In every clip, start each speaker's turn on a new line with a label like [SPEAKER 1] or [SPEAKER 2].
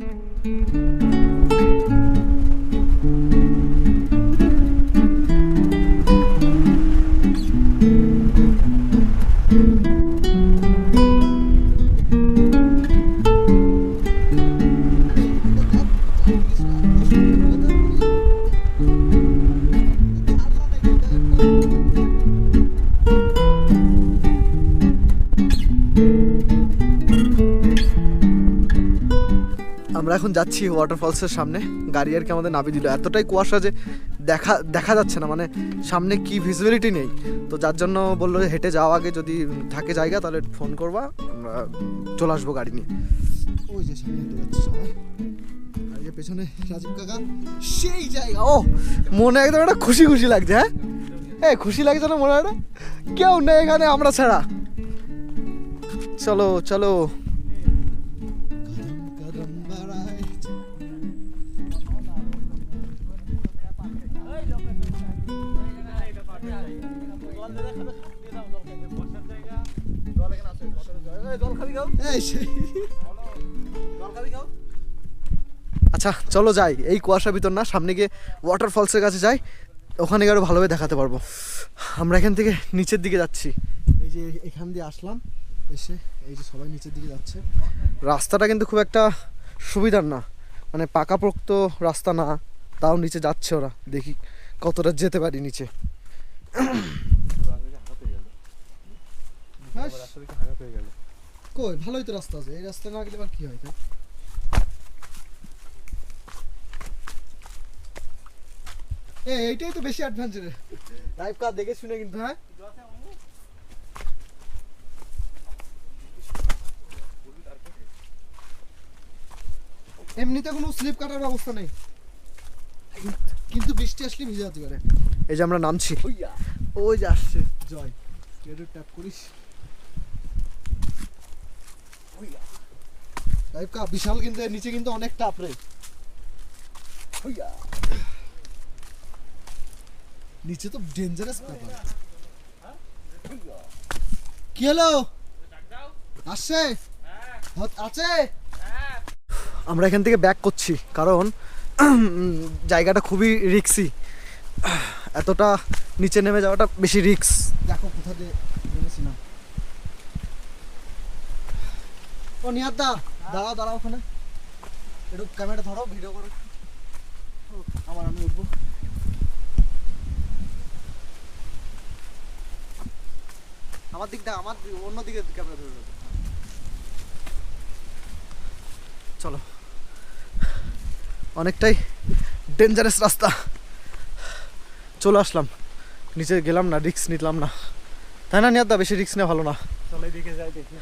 [SPEAKER 1] Thank you. যাচ্ছি ওয়াটারফলসের সামনে। গাড়ি আর কি আমাদের নাবি দিল। এতটাই কুয়াশা যে দেখা দেখা যাচ্ছে না। মানে সামনে কি ভিজিবিলিটি নেই। তো যার জন্য বলল হেঁটে যাওয়া আগে যদি থাকে জায়গা, তাহলে ফোন করবা। আমরা চলে আসব গাড়ি নিয়ে। ওই যে সামনে হেঁটে যাচ্ছে সবাই। পেছনে রাজীব কাকা। সেই জায়গা। ও, মনে একদম একটা খুশি খুশি লাগছে হ্যাঁ? হ্যাঁ খুশি লাগছে না মনে একটা কেউ নেই এখানে, আমরা ছাড়া। চলো চলো। আচ্ছা চলো যাই। এই কুয়াশার ভিতর না সামনে গিয়ে ওয়াটারফলসের কাছে যাই। ওখানে গিয়ে আরও ভালোভাবে দেখাতে পারব। আমরা এখান থেকে নিচের দিকে যাচ্ছি। এই যে এখান দিয়ে আসলাম এসে এই যে সবাই নিচের দিকে যাচ্ছে। রাস্তাটা কিন্তু খুব একটা সুবিধার না। মানে পাকাপোক্ত রাস্তা না তাও নিচে যাচ্ছে ওরা। দেখি কতটা যেতে পারি নিচে। কই? ভালোই তো রাস্তা আছে। এই রাস্তা না গেলে আবার কি হয় তাই? এ এইটাই তো বেশি অ্যাডভেঞ্চার লাইভ কার দেখে শুনে কিন্তু। হ্যাঁ? এমনিতে কোনো স্লিপ কাটার ব্যবস্থা নেই। কিন্তু বৃষ্টি আসলে ভিজে যেতে পারে। এই যে আমরা নামছি। ওই যে আসছে। জয়। ট্যাপ করিস। বিশাল কিন্তু, নিচে কিন্তু অনেক টাপ রে। নিচে তো ডেঞ্জারাস ব্যাপার। কি হলো? আসছে? আছে? আমরা এখান থেকে ব্যাক করছি, কারণ জায়গাটা খুবই রিক্সি এতটা নিচে নেমে যাওয়াটা বেশি রিক্স দেখো কোথা দিয়ে নেমেছিলাম ও, নিহাত দা দাঁড়াও দাঁড়াও ওখানে। একটু ক্যামেরা ধরো ভিডিও করো। আমার আমি উঠবো। আমার দিকটা আমার দি- অন্য দিকে ক্যামেরা ধরে চলো। অনেকটাই ডেঞ্জারাস রাস্তা। চলে আসলাম। নিচে গেলাম না রিক্স নিলাম না। তাই না নিয়াদা বেশি রিক্স নেওয়া ভালো না।
[SPEAKER 2] চলো এদিকে যাই দেখি।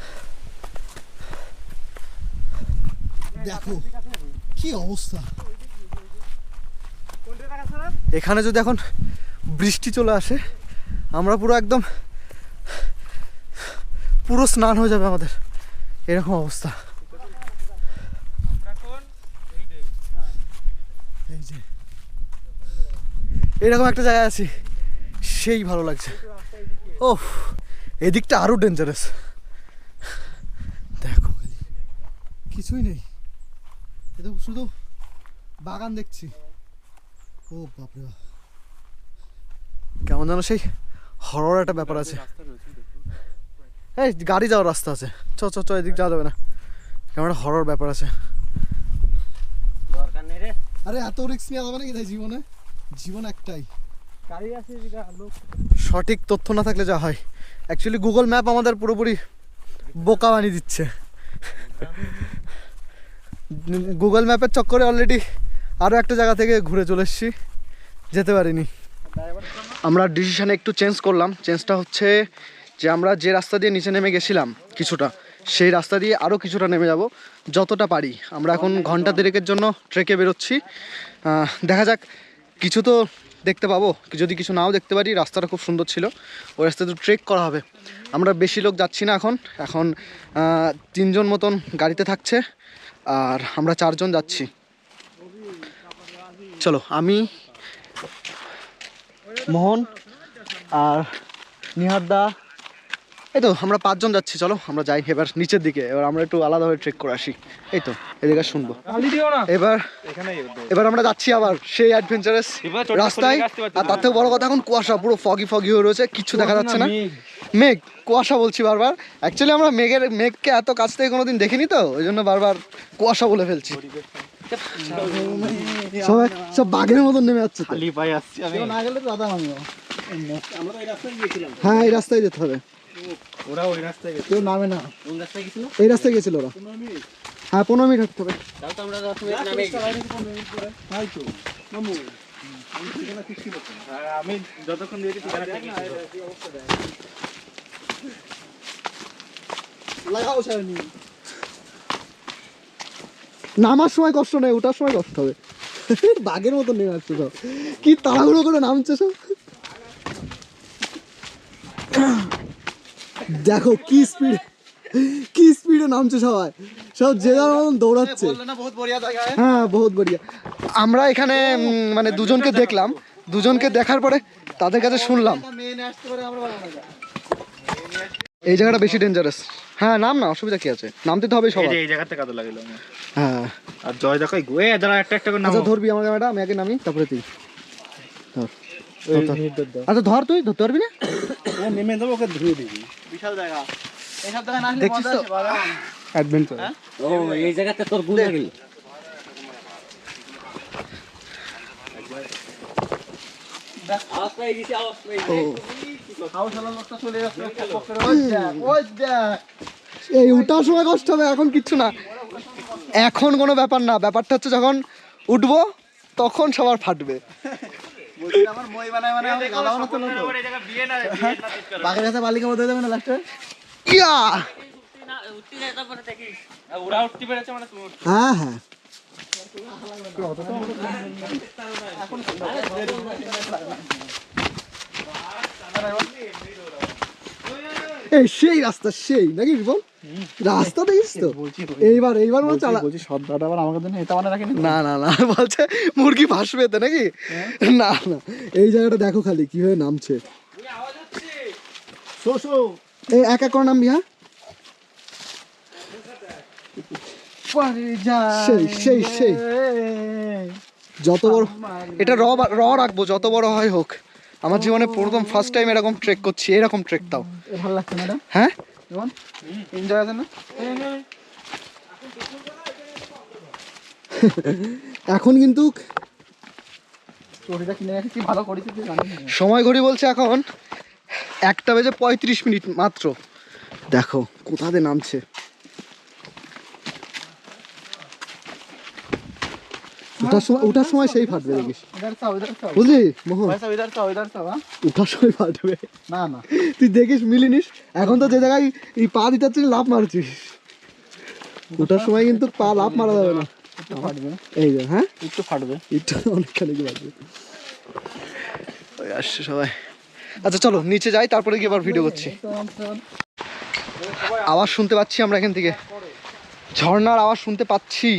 [SPEAKER 1] দেখো কি অবস্থা? এখানে যদি এখন বৃষ্টি চলে আসে আমরা পুরো একদম পুরো স্নান হয়ে যাবে আমাদের। এরকম অবস্থা।
[SPEAKER 2] আমরা এই
[SPEAKER 1] যে এরকম একটা জায়গায় আছি সেই ভালো লাগছে। ও এদিকটা আরও ডেঞ্জারাস দেখো কিছুই নেই। এ তো শুধু বাগান দেখছি। ও বাপরে বাপ। কেমন যেন সেই হরর একটা ব্যাপার আছে। এই গাড়ি যাওয়ার রাস্তা আছে। চ চ চ এদিক যাওয়া যাবে না। কেমন একটা হরর ব্যাপার আছে।
[SPEAKER 2] দরকার নেই রে।
[SPEAKER 1] আরে এত রিস্ক নেওয়া যাবে নাকি তাই জীবনে? জীবন একটাই। সঠিক তথ্য না থাকলে যা হয়। অ্যাকচুয়ালি গুগল ম্যাপ আমাদের পুরোপুরি বোকা বানিয়ে দিচ্ছে। গুগল ম্যাপের চক্করে অলরেডি আরও একটা জায়গা থেকে ঘুরে চলে এসেছি। যেতে পারিনি। আমরা ডিসিশানে একটু চেঞ্জ করলাম। চেঞ্জটা হচ্ছে যে আমরা যে রাস্তা দিয়ে নিচে নেমে গেছিলাম কিছুটা, সেই রাস্তা দিয়ে আরও কিছুটা নেমে যাব, যতটা পারি। আমরা এখন ঘণ্টা দেড়েকের জন্য ট্রেকে বেরোচ্ছি। দেখা যাক, কিছু তো দেখতে পাবো। যদি কিছু নাও দেখতে পারি, রাস্তাটা খুব সুন্দর ছিল। ওই রাস্তায় তো ট্রেক করা হবে। আমরা বেশি লোক যাচ্ছি না এখন। এখন তিনজন মতন গাড়িতে থাকছে। আর আমরা চারজন যাচ্ছি। চলো আমি মোহন আর নিহার দা। এই তো আমরা পাঁচজন যাচ্ছি চলো আমরা যাই এবার নিচের দিকে। এবার আমরা একটু আলাদাভাবে ট্রেক করে আসি। এই তো এদিকে শুনব।
[SPEAKER 2] কালি দিও না।
[SPEAKER 1] এবার এবার আমরা যাচ্ছি আবার সেই অ্যাডভেঞ্চারাস রাস্তায়। আর তার থেকে বড় কথা এখন কুয়াশা পুরো ফগি ফগি হয়ে রয়েছে কিচ্ছু দেখা যাচ্ছে না।
[SPEAKER 2] মেঘ।
[SPEAKER 1] কুয়াশা বলছি বারবার। অ্যাকচুয়ালি আমরা মেঘের মেঘকে এত কাছ থেকে কোনোদিন দেখিনি তো ওই জন্য বারবার কুয়াশা বলে ফেলছি। সব বাঘের মতন নেমে যাচ্ছে
[SPEAKER 2] খালি পায়ে আসছি আমি।
[SPEAKER 1] না গেলে তো দাদা আমিও
[SPEAKER 2] আমরা এই রাস্তায় গিয়েছিলাম।
[SPEAKER 1] হ্যাঁ এই রাস্তায় যেতে হবে।
[SPEAKER 2] ওরা ওই রাস্তায় গেছে।
[SPEAKER 1] কেউ নামে না।
[SPEAKER 2] কোন রাস্তায় গেছিল?
[SPEAKER 1] এই রাস্তায় গেছিল ওরা। হ্যাঁ পনেরো মিনিট হাঁটতে হবে।
[SPEAKER 2] তাও তো আমরা দশ মিনিট নামে তাই তো। মামু আমি যতক্ষণ দিয়েছি ঠিকানা ঠিক
[SPEAKER 1] নামার সময় কষ্ট নেই ওঠার সময় কষ্ট হবে। বাঘের মতন নেমে আসছে সব। কি তাড়াহুড়ো করে নামছে সব। দেখো কি স্পিড কি স্পিডে নামছে সবাই। সব যে যার মতন দৌড়াচ্ছে। হ্যাঁ? বহুত বড়িয়া। আমরা এখানে মানে দুজনকে দেখলাম। দুজনকে দেখার পরে তাদের কাছে শুনলাম। এই জায়গাটা বেশি ডেঞ্জারাস হ্যাঁ নাম না অসুবিধা কি আছে? নামতে তো হবে
[SPEAKER 2] এই যে এই জায়গাতে কাদো লাগিল
[SPEAKER 1] হ্যাঁ।
[SPEAKER 2] আর জয় দেখো এই গোয়ে দাঁড়া একটা একটা করে নামো
[SPEAKER 1] আচ্ছা ধরবি আমার ক্যামেরাটা আমি আগে নামি তারপরে তুই। ধর। আচ্ছা ধর তুই ধরতে পারবি না?
[SPEAKER 2] ও নেমে দেবো ওকে ধুয়ে দিবি।
[SPEAKER 3] বিশাল জায়গা। এইসব জায়গায় না
[SPEAKER 1] দেখছিস তো?
[SPEAKER 2] অ্যাডভেঞ্চার
[SPEAKER 4] ও এই জায়গাতে তোর গুণ লাগিল আওয়াজ পাই গেছি আওয়াজ পাই
[SPEAKER 1] এই উঠার সময় কষ্ট হবে এখন কিচ্ছু না। এখন কোনো ব্যাপার না ব্যাপারটা হচ্ছে যখন উঠবো তখন সবার ফাটবে।
[SPEAKER 3] হ্যাঁ
[SPEAKER 1] হ্যাঁ। এই সেই রাস্তা সেই। নাকি বল রাস্তা দেখিস তো। এইবার এইবার মনে
[SPEAKER 3] বলছি সর্দারটা আবার আমাকে জন্য এটা রাখিনি
[SPEAKER 1] না না না বলছে মুরগি ভাসবে তো নাকি? না না। এই জায়গাটা দেখো খালি কীভাবে নামছে। এই এক এক করে নামবি হ্যাঁ? সেই সেই সেই। যত বড় এটা র র রাখব যত বড় হয় হোক। আমার জীবনে প্রথম ফার্স্ট টাইম এরকম ট্রেক করছি এরকম ট্রেক তাও।
[SPEAKER 3] ভালো লাগছে ম্যাডাম
[SPEAKER 1] হ্যাঁ?
[SPEAKER 3] এনজয় আছে না?
[SPEAKER 1] এখন কিন্তু। সময় ঘড়ি বলছে এখন একটা বেজে পঁয়ত্রিশ মিনিট মাত্র। দেখো কোথা দিয়ে নামছে। উঠার সময় উঠার সময় সেই ফাটবে দেখিস। বুঝলি মোহন? উঠার সময় ফাটবে।
[SPEAKER 3] না না।
[SPEAKER 1] তুই দেখিস মিলিনিস এখন তো যে জায়গায় এই পা দিতে লাভ মারছিস। ওঠার সময় কিন্তু পা লাভ মারা যাবে না।
[SPEAKER 3] ফাটবে।
[SPEAKER 1] এই যে হ্যাঁ?
[SPEAKER 3] একটু ফাটবে।
[SPEAKER 1] একটু অনেকখানি কি আসছে সবাই। আচ্ছা চলো নিচে যাই তারপরে গিয়ে আবার ভিডিও করছি। আওয়াজ শুনতে পাচ্ছি আমরা এখান থেকে। ঝর্নার আওয়াজ শুনতে পাচ্ছি।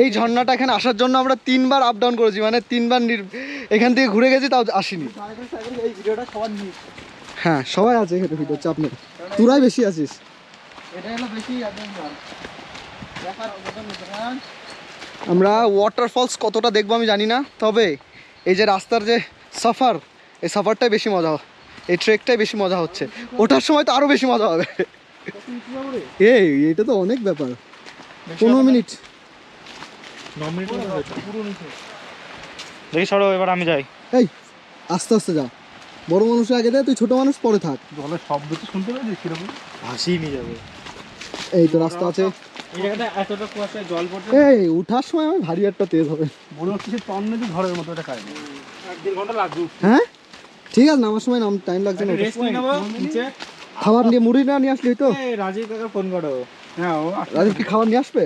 [SPEAKER 3] এই
[SPEAKER 1] ঝর্ণাটা এখানে আসার জন্য আমরা তিনবার আপ ডাউন করেছি মানে তিনবার এখান থেকে ঘুরে গেছি, তাও আসিনি। হ্যাঁ সবাই আছে এখানে ভিডিও চাপ নেই। তোরাই বেশি আছিস। আমরা ওয়াটারফলস কতটা দেখব আমি জানি না, তবে এই যে রাস্তার যে সাফার এই সাফারটাই বেশি মজা এই ট্রেকটাই বেশি মজা হচ্ছে। ওঠার সময় তো আরও বেশি মজা হবে। এই এটা তো অনেক ব্যাপার। পনেরো মিনিট।
[SPEAKER 2] মিনিট দেখি সরো এবার আমি যাই।
[SPEAKER 1] এই আস্তে আস্তে যা। বড় মানুষের আগে দেয় তুই ছোট মানুষ পরে থাক।
[SPEAKER 2] জলের শব্দ তো শুনতে কীরকম? ভাসিয়ে নিয়ে যাবে।
[SPEAKER 1] এই তো রাস্তা আছে।
[SPEAKER 2] এই জায়গাটা এতটা কুয়াশায় জল পড়ছে
[SPEAKER 1] এই উঠার সময় আমার ভারী একটা তেজ হবে।
[SPEAKER 2] মনে হচ্ছে যে যে ঘরের মতো এটা খায় ঘণ্টা লাগবে
[SPEAKER 1] হ্যাঁ? ঠিক আছে নামার সময় নাম টাইম লাগছে না খাবার নিয়ে মুড়ি না নিয়ে আসলি তো?
[SPEAKER 2] রাজীব কাকা ফোন করো। হ্যাঁ
[SPEAKER 1] রাজীব কি খাবার নিয়ে আসবে?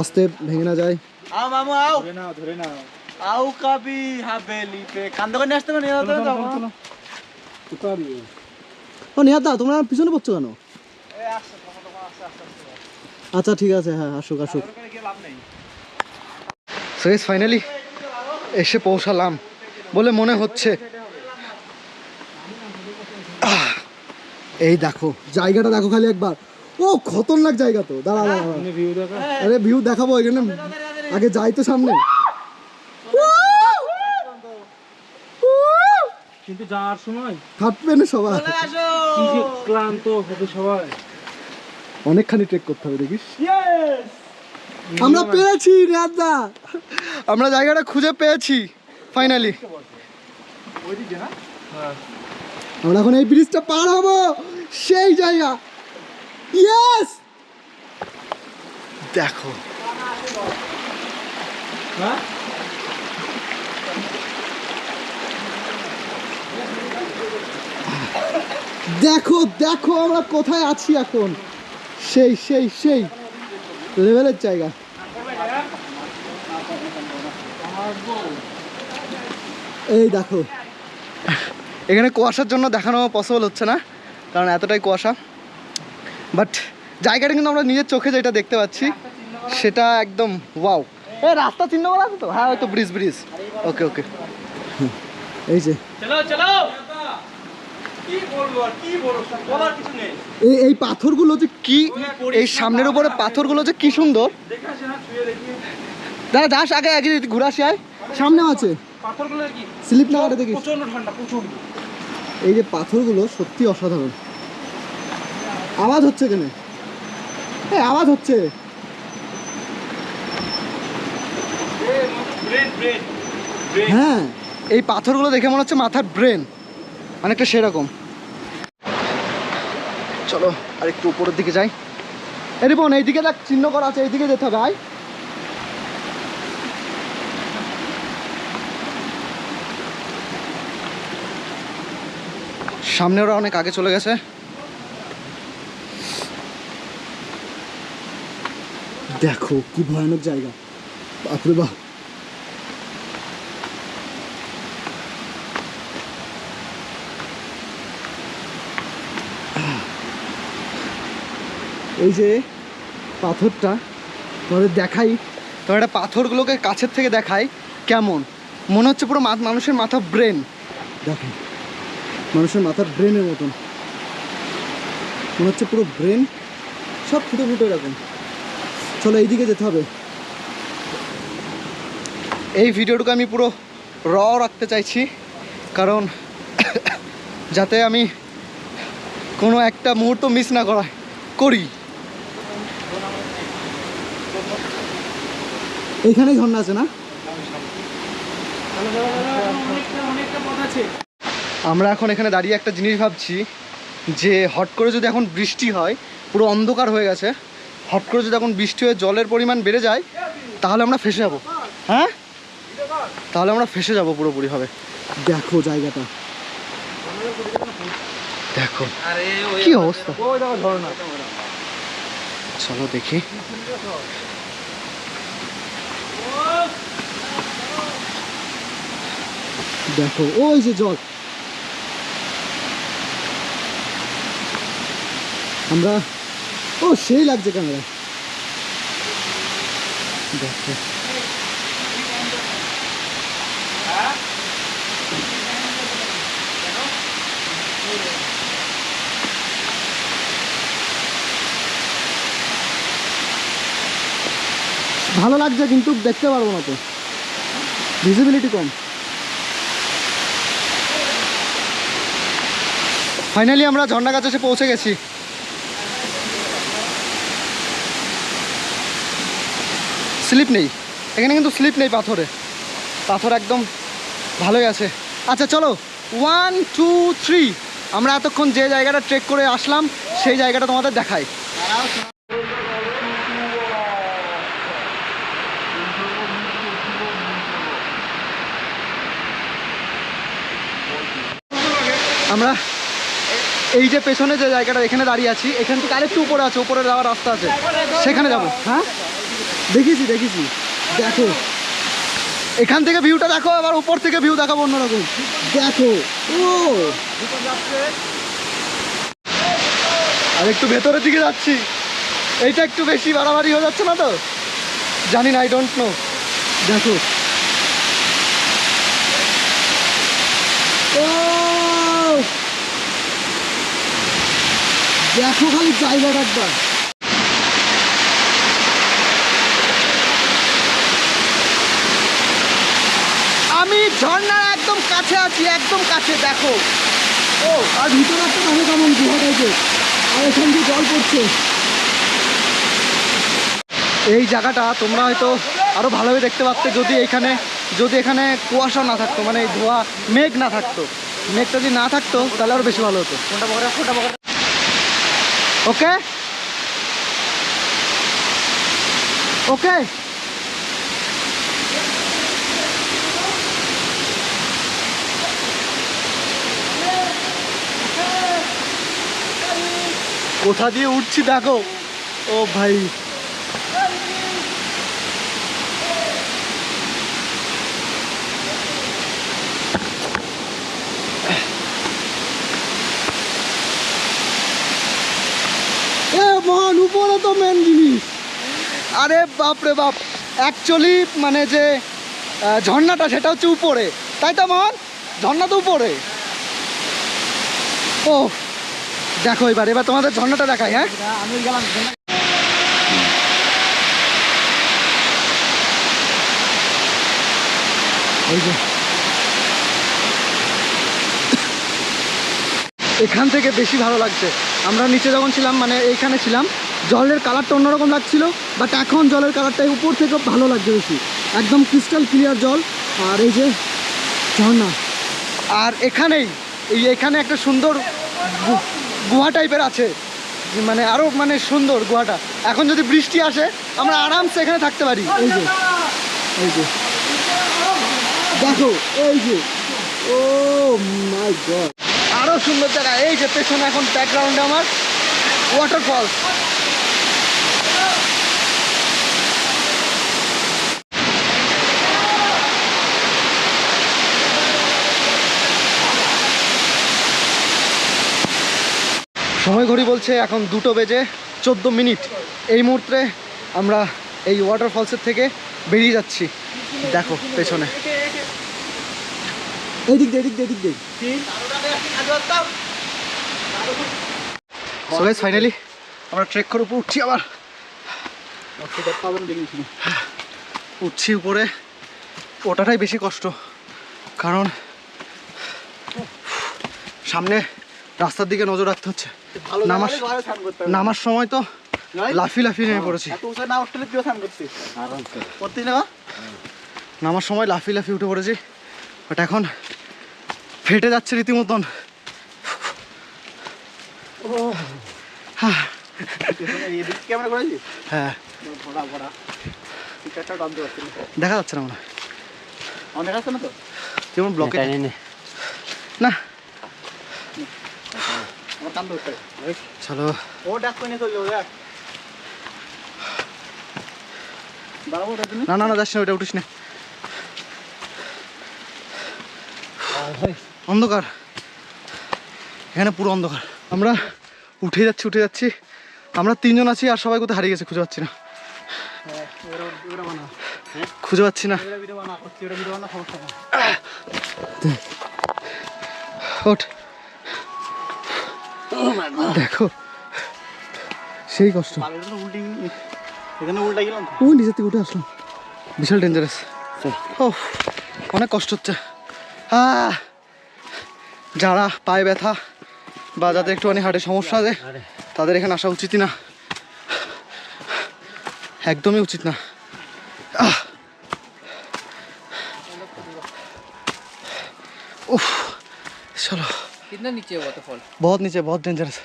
[SPEAKER 1] আস্তে ভেঙে না যায়।
[SPEAKER 3] আও মামু আও।
[SPEAKER 2] ধরে নাও ধরে নাও।
[SPEAKER 3] আও কাবি হাবেলিতে কান্দো করে আসতে মানে নিয়ে দাও
[SPEAKER 1] ও নিয়ে দাও তোমরা পিছনে পড়ছো কেন? আচ্ছা ঠিক আছে হ্যাঁ আসুক আসুক। সো ফাইনালি এসে পৌঁছালাম বলে মনে হচ্ছে। এই দেখো জায়গাটা দেখো খালি একবার। ও খতরনাক জায়গা তো। দাঁড়া দাঁড়া
[SPEAKER 2] দেখা।
[SPEAKER 1] আরে ভিউ দেখাবো এখানে আগে যাই তো সামনে।
[SPEAKER 2] কিন্তু যাওয়ার সময়
[SPEAKER 1] হাঁটবে না সবাই।
[SPEAKER 2] কি ক্লান্ত হবে সবাই।
[SPEAKER 1] অনেকখানি ট্রেক করতে হবে দেখিস। আমরা পেরেছি রাজদা। আমরা জায়গাটা খুঁজে পেয়েছি ফাইনালি আমরা এখন এই ব্রিজটা পার হব। সেই জায়গা। ইয়েস দেখো।
[SPEAKER 2] হ্যাঁ?
[SPEAKER 1] দেখো দেখো আমরা কোথায় আছি এখন। সেই সেই সেই। লেভেলের জায়গা। এই দেখো। এখানে কুয়াশার জন্য দেখানো পসিবল হচ্ছে না কারণ এতটাই কুয়াশা। বাট জায়গাটা কিন্তু আমরা নিজের চোখে যেটা দেখতে পাচ্ছি সেটা একদম ওয়াও এ রাস্তা চিহ্ন করা আছে তো? হ্যাঁ ওই তো ব্রিজ ব্রিজ ওকে ওকে এই যে।
[SPEAKER 4] চলো চলো!
[SPEAKER 1] এই পাথরগুলো যে কি এই সামনের উপরে পাথরগুলো যে কি সুন্দর। দাদা যাস আগে আগে ঘুরে আসি আয়। সামনে আছে। স্লিপ না কাটে
[SPEAKER 2] প্রচণ্ড
[SPEAKER 1] এই যে পাথরগুলো সত্যি অসাধারণ। আওয়াজ হচ্ছে কেন? আওয়াজ হচ্ছে। হ্যাঁ এই পাথরগুলো দেখে মনে হচ্ছে মাথার ব্রেন। অনেকটা সেরকম। চলো আর একটু উপরের দিকে যাই। এর বোন এইদিকে দেখ, চিহ্ন করা আছে, এইদিকে যেতে হবে সামনে ওরা অনেক আগে চলে গেছে। দেখো কি ভয়ানক জায়গা। বাপরে বাপ। এই যে পাথরটা, তোমাদের দেখাই। তোমার একটা পাথরগুলোকে কাছের থেকে দেখাই, কেমন? মনে হচ্ছে পুরো মানুষের মাথা ব্রেন। দেখো, মানুষের মাথার ব্রেনের মতন। মনে হচ্ছে পুরো ব্রেন সব ফুটে ফুটে এরকম। চলো এইদিকে যেতে হবে। এই ভিডিওটুকু আমি পুরো র রাখতে চাইছি, কারণ যাতে আমি কোনো একটা মুহূর্ত মিস না করা করি। এইখানেই ঝর্ণা আছে না? আমরা এখন এখানে দাঁড়িয়ে একটা জিনিস ভাবছি, যে হট করে যদি এখন বৃষ্টি হয়, পুরো অন্ধকার হয়ে গেছে। হট করে যদি এখন বৃষ্টি হয়ে জলের পরিমাণ বেড়ে যায়, তাহলে আমরা ফেসে যাব। হ্যাঁ? তাহলে আমরা ফেসে যাব পুরোপুরি হবে। দেখো জায়গাটা। দেখো। কি অবস্থা? চলো দেখি। দেখো, ওই যে জল। আমরা ও, সেই লাগছে ক্যামেরা ভালো লাগছে কিন্তু দেখতে পারব না তো। ভিজিবিলিটি কম। ফাইনালি আমরা ঝর্ণা কাছে এসে পৌঁছে গেছি। স্লিপ নেই। এখানে কিন্তু স্লিপ নেই পাথরে। পাথর একদম ভালোই আছে। আচ্ছা চলো। ওয়ান টু থ্রি আমরা এতক্ষণ যে জায়গাটা ট্রেক করে আসলাম, সেই জায়গাটা তোমাদের দেখাই। আমরা এই যে পেছনে যে জায়গাটা এখানে দাঁড়িয়ে আছি এখান থেকে আরেকটু উপরে আছে উপরে যাওয়ার রাস্তা আছে। সেখানে যাব। হ্যাঁ? দেখেছি দেখেছি। দেখো। এখান থেকে ভিউটা দেখো আবার উপর থেকে ভিউ দেখাবো অন্যরকম। দেখো। ও! আর একটু ভেতরের দিকে যাচ্ছি। এইটা একটু বেশি বাড়াবাড়ি হয়ে যাচ্ছে না তো? জানি না আই ডোন্ট নো দেখো। দেখো খালি জায়গাটা একবার। আমি ঝর্ণার একদম কাছে আছি, একদম কাছে, দেখো। ও, আর ভিতরে একটা দেখো কেমন গুহা টাইপের আর এখান দিয়ে জল পড়ছে। এই জায়গাটা তোমরা হয়তো আরও ভালোভাবে দেখতে পাচ্তে যদি এখানে যদি এখানে কুয়াশা না থাকতো মানে ধোয়া, মেঘ না থাকতো। মেঘটা যদি না থাকতো, তাহলে আরও বেশি ভালো হতো। ওকে ওকে কোথা দিয়ে উঠছি দেখো। ও ভাই। মহান উপরে তো মেন জিনিস। আরে বাপ রে বাপ অ্যাকচুয়ালি মানে যে ঝর্ণাটা সেটা হচ্ছে উপরে। তাই তো মহান? ঝর্ণা তো উপরে। ও, দেখো এবার এবার তোমাদের ঝর্ণাটা দেখাই হ্যাঁ?
[SPEAKER 3] আমি গেলাম
[SPEAKER 1] এই যে। এখান থেকে বেশি ভালো লাগছে। আমরা নিচে যখন ছিলাম মানে এইখানে ছিলাম, জলের কালারটা অন্যরকম লাগছিল বাট এখন জলের কালারটা উপর থেকে ভালো লাগছে বেশি। একদম ক্রিস্টাল ক্লিয়ার জল, আর এই যে ঝর্ণা। আর এখানেই, এই এখানে একটা সুন্দর গুহা টাইপের আছে। মানে আরও মানে সুন্দর গুহাটা। এখন যদি বৃষ্টি আসে, আমরা আরামসে এখানে থাকতে পারি। এই যে এই যে। দেখো, এই যে। ও মাই গড আরও সুন্দর জায়গা। এই যে পেছনে এখন ব্যাকগ্রাউন্ডে আমার ওয়াটারফল সময় ঘড়ি বলছে এখন দুটো বেজে চোদ্দ মিনিট। এই মুহূর্তে আমরা এই ওয়াটারফলসের থেকে বেরিয়ে যাচ্ছি। দেখো পেছনে। এই দিক দিয়ে এদিক দিয়ে এদিক দিয়ে। সো গাইস ফাইনালি আমরা ট্রেক করে উপর উঠছি আবার। উঠছি উপরে। ওটাটাই বেশি কষ্ট কারণ করতে রাস্তার দিকে নজর রাখতে হচ্ছে। নামার। নামার সময় তো লাফি লাফি নেমে পড়েছি। নামার সময় লাফি লাফি উঠে পড়েছি বাট এখন ফেটে যাচ্ছে রীতিমতন। হ্যাঁ দেখা যাচ্ছে না মনে
[SPEAKER 3] অনেক আছে না তো
[SPEAKER 1] যেমন ব্লকে
[SPEAKER 4] না।
[SPEAKER 1] চলো
[SPEAKER 3] ও ডাক করে নিয়ে চলে। দাঁড়াবো
[SPEAKER 1] না না না যাস না ওটা উঠিস না। অন্ধকার। এখানে পুরো অন্ধকার। আমরা উঠে যাচ্ছি উঠে যাচ্ছি। আমরা তিনজন আছি আর সবাই কোথায় হারিয়ে গেছে খুঁজে পাচ্ছি না। খুঁজে পাচ্ছি না। দেখো। সেই কষ্ট। ওই নিচের থেকে উঠে আসলাম। বিশাল ডেঞ্জারাস ও অনেক কষ্ট হচ্ছে। যারা পায়ে ব্যথা বা যাদের একটুখানি হার্টের সমস্যা আছে তাদের এখানে আসা উচিতই না একদমই উচিত না আহ। উফ চলো
[SPEAKER 5] कितना नीचे है वाटरफॉल
[SPEAKER 1] बहुत नीचे बहुत डेंजरस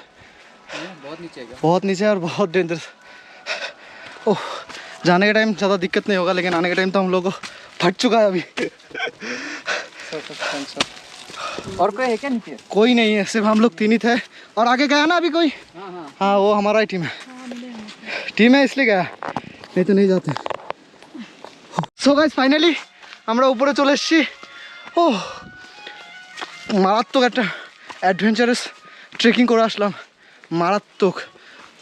[SPEAKER 5] बहुत नीचे है क्या
[SPEAKER 1] बहुत नीचे है और बहुत डेंजरस ओह जाने के टाइम ज़्यादा दिक्कत नहीं होगा लेकिन आने के टाइम तो हम लोग को फट चुका है अभी
[SPEAKER 5] और कोई है क्या नीचे
[SPEAKER 1] कोई नहीं है सिर्फ हम लोग तीन ही थे और आगे गया ना अभी कोई हाँ वो हमारा ही टीम है टीम है इसलिए गया नहीं तो नहीं जाते সো গাইজ ফাইনালি আমরা উপরে চলে এসেছি ও মারাত্মক একটা অ্যাডভেঞ্চারাস ট্রেকিং করে আসলাম মারাত্মক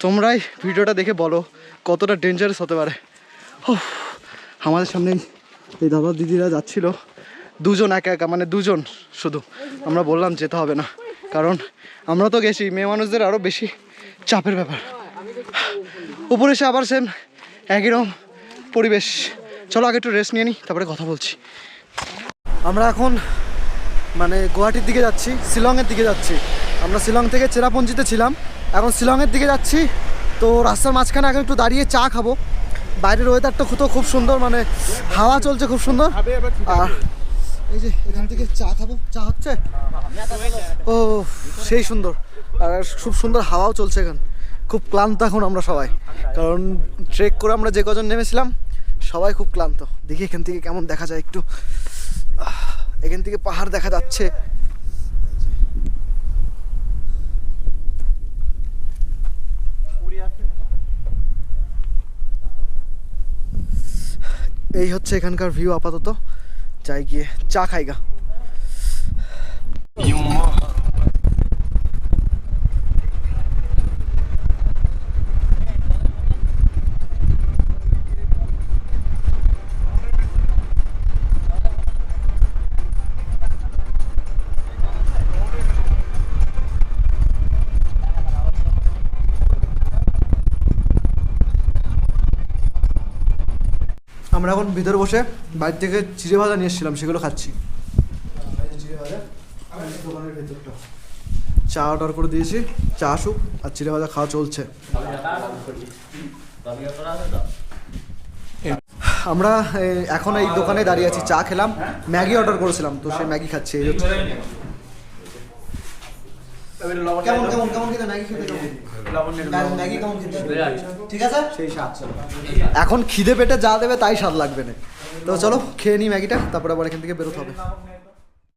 [SPEAKER 1] তোমরাই ভিডিওটা দেখে বলো কতটা ডেঞ্জারাস হতে পারে ও আমাদের সামনে এই দাদা দিদিরা যাচ্ছিল দুজন একা একা মানে দুজন শুধু। আমরা বললাম যেতে হবে না, কারণ আমরা তো গেছি, মেয়ে মানুষদের আরও বেশি চাপের ব্যাপার। উপরে এসে আবার সেম একই রকম পরিবেশ। চলো আগে একটু রেস্ট নিয়ে নিই তারপরে কথা বলছি। আমরা এখন মানে গুয়াহাটির দিকে যাচ্ছি, শিলংয়ের দিকে যাচ্ছি। আমরা শিলং থেকে চেরাপুঞ্জিতে ছিলাম। এখন শিলংয়ের দিকে যাচ্ছি, তো রাস্তার মাঝখানে এখন একটু দাঁড়িয়ে চা খাব। বাইরের ওয়েদারটা তো খুব সুন্দর মানে হাওয়া চলছে খুব সুন্দর। আর এই যে এখান থেকে চা খাব। চা হচ্ছে? ও, সেই সুন্দর। আর খুব সুন্দর হাওয়াও চলছে এখান। খুব ক্লান্ত এখন আমরা সবাই। কারণ ট্রেক করে আমরা যে কজন নেমেছিলাম, সবাই খুব ক্লান্ত। দেখি এখান থেকে কেমন দেখা যায় একটু। এখান থেকে পাহাড় দেখা যাচ্ছে। এই হচ্ছে এখানকার ভিউ আপাতত। যাই গিয়ে চা খাইগা আমরা এখন ভিতরে বসে বাইরে থেকে চিড়ে ভাজা নিয়ে এসেছিলাম, সেগুলো খাচ্ছি। চা অর্ডার করে দিয়েছি, চা আসুক, আর চিড়ে ভাজা খাওয়া চলছে। আমরা এখন এই দোকানে দাঁড়িয়ে আছি, চা খেলাম, ম্যাগি অর্ডার করেছিলাম, তো সেই ম্যাগি খাচ্ছি, এই হচ্ছে। কেমন কেমন কেমন খেতে, ম্যাগি খেতে ঠিক আছে? সেই স্বাদ এখন খিদে পেটে যা দেবে তাই স্বাদ লাগবে না। তো চলো খেয়ে নিই ম্যাগিটা তারপরে আবার এখান থেকে বেরোতে হবে।